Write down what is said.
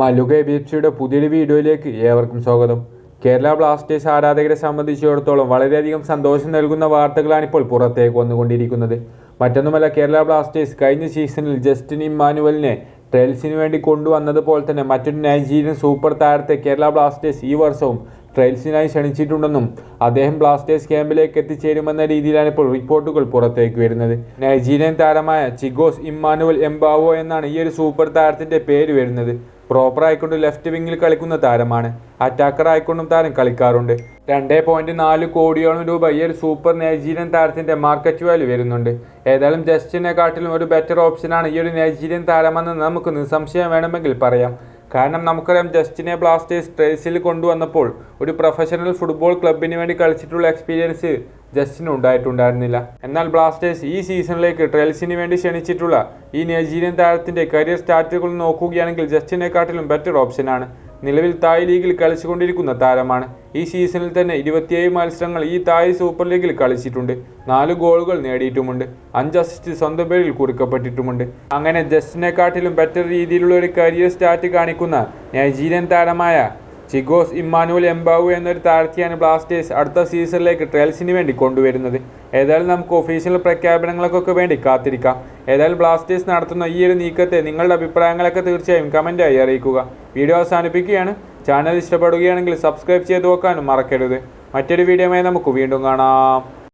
മല്ലുക A B F സിയുടെ പുതിയൊരു വീഡിയോയിലേക്ക് ഏവർക്കും സ്വാഗതം. കേരള ബ്ലാസ്റ്റേഴ്സ് ആരാധകരെ സംബന്ധിച്ചിടത്തോളം വളരെയധികം സന്തോഷം നൽകുന്ന വാർത്തകളാണ് ഇപ്പോൾ പുറത്തേക്ക് വന്നുകൊണ്ടിരിക്കുന്നത്. മറ്റൊന്നുമല്ല കേരള ബ്ലാസ്റ്റേഴ്സ് കഴിഞ്ഞ സീസണിൽ ജസ്റ്റിൻ ഇമ്മാനുവലിനെ ട്രയൽസിന് വേണ്ടി കൊണ്ടുവന്നതുപോലെ തന്നെ മറ്റൊരു നൈജീരിയൻ സൂപ്പർ താരത്തെ കേരള ബ്ലാസ്റ്റേഴ്സ് ഈ വർഷവും ട്രയൽസിനായി ക്ഷണിച്ചിട്ടുണ്ടെന്നും അദ്ദേഹം ബ്ലാസ്റ്റേഴ്സ് ക്യാമ്പിലേക്ക് എത്തിച്ചേരുമെന്ന രീതിയിലാണ് ഇപ്പോൾ റിപ്പോർട്ടുകൾ പുറത്തേക്ക് വരുന്നത്. നൈജീരിയൻ താരമായ ചിഗോസ് ഇമ്മാനുവൽ എംബാവോ എന്നാണ് ഈ ഒരു സൂപ്പർ താരത്തിന്റെ പേര് വരുന്നത്. പ്രോപ്പർ ആയിക്കൊണ്ട് ലെഫ്റ്റ് വിങ്ങിൽ കളിക്കുന്ന താരമാണ്. അറ്റാക്കർ ആയിക്കൊണ്ടും താരം കളിക്കാറുണ്ട്. രണ്ടേ പോയിന്റ് നാല് കോടിയോളം രൂപ ഈ ഒരു സൂപ്പർ നൈജീരിയൻ താരത്തിന്റെ മാർക്കറ്റ് വാല്യൂ വരുന്നുണ്ട്. ഏതായാലും ജസ്റ്റിനെക്കാട്ടിലും ഒരു ബെറ്റർ ഓപ്ഷനാണ് ഈ ഒരു നൈജീരിയൻ താരമെന്ന് നമുക്ക് നിസ്സംശയം വേണമെങ്കിൽ പറയാം. കാരണം നമുക്കറിയാം ജസ്റ്റിനെ ബ്ലാസ്റ്റേഴ്സ് ട്രേസിൽ കൊണ്ടുവന്നപ്പോൾ ഒരു പ്രൊഫഷണൽ ഫുട്ബോൾ ക്ലബിന് വേണ്ടി കളിച്ചിട്ടുള്ള എക്സ്പീരിയൻസ് ജസ്റ്റിന് ഉണ്ടായിട്ടുണ്ടായിരുന്നില്ല. എന്നാൽ ബ്ലാസ്റ്റേഴ്സ് ഈ സീസണിലേക്ക് ട്രയൽസിന് വേണ്ടി ക്ഷണിച്ചിട്ടുള്ള ഈ നൈജീരിയൻ താരത്തിന്റെ കരിയർ സ്റ്റാറ്റുകൾ നോക്കുകയാണെങ്കിൽ ജസ്റ്റിനെക്കാട്ടിലും ബെറ്റർ ഓപ്ഷനാണ് നിലവിൽ തായ് ലീഗിൽ കളിച്ചുകൊണ്ടിരിക്കുന്ന താരമാണ്. ഈ സീസണിൽ തന്നെ ഇരുപത്തിയേഴ് മത്സരങ്ങൾ ഈ തായ് സൂപ്പർ ലീഗിൽ കളിച്ചിട്ടുണ്ട്. നാല് ഗോളുകൾ നേടിയിട്ടുമുണ്ട്. അഞ്ച് അസിസ്റ്റ് സ്വന്തം പേരിൽ കുറിക്കപ്പെട്ടിട്ടുമുണ്ട്. അങ്ങനെ ജസ്റ്റിനെക്കാട്ടിലും ബെറ്റർ രീതിയിലുള്ള ഒരു കരിയർ സ്റ്റാറ്റ് കാണിക്കുന്ന നൈജീരിയൻ താരമായ ചിഗോസ് ഇമ്മാനുവൽ എംബാവു എന്നൊരു താഴ്ത്തിയാണ് ബ്ലാസ്റ്റേഴ്സ് അടുത്ത സീസണിലേക്ക് ട്രയൽസിന് വേണ്ടി കൊണ്ടുവരുന്നത്. ഏതായാലും നമുക്ക് ഒഫീഷ്യൽ പ്രഖ്യാപനങ്ങൾക്കൊക്കെ വേണ്ടി കാത്തിരിക്കാം. ഏതായാലും ബ്ലാസ്റ്റേഴ്സ് നടത്തുന്ന ഈ ഒരു നീക്കത്തെ നിങ്ങളുടെ അഭിപ്രായങ്ങളൊക്കെ തീർച്ചയായും കമന്റായി അറിയിക്കുക. വീഡിയോ അവസാനിപ്പിക്കുകയാണ്. ചാനൽ ഇഷ്ടപ്പെടുകയാണെങ്കിൽ സബ്സ്ക്രൈബ് ചെയ്ത് നോക്കാനും മറക്കരുത്. മറ്റൊരു വീഡിയോയുമായി നമുക്ക് വീണ്ടും കാണാം.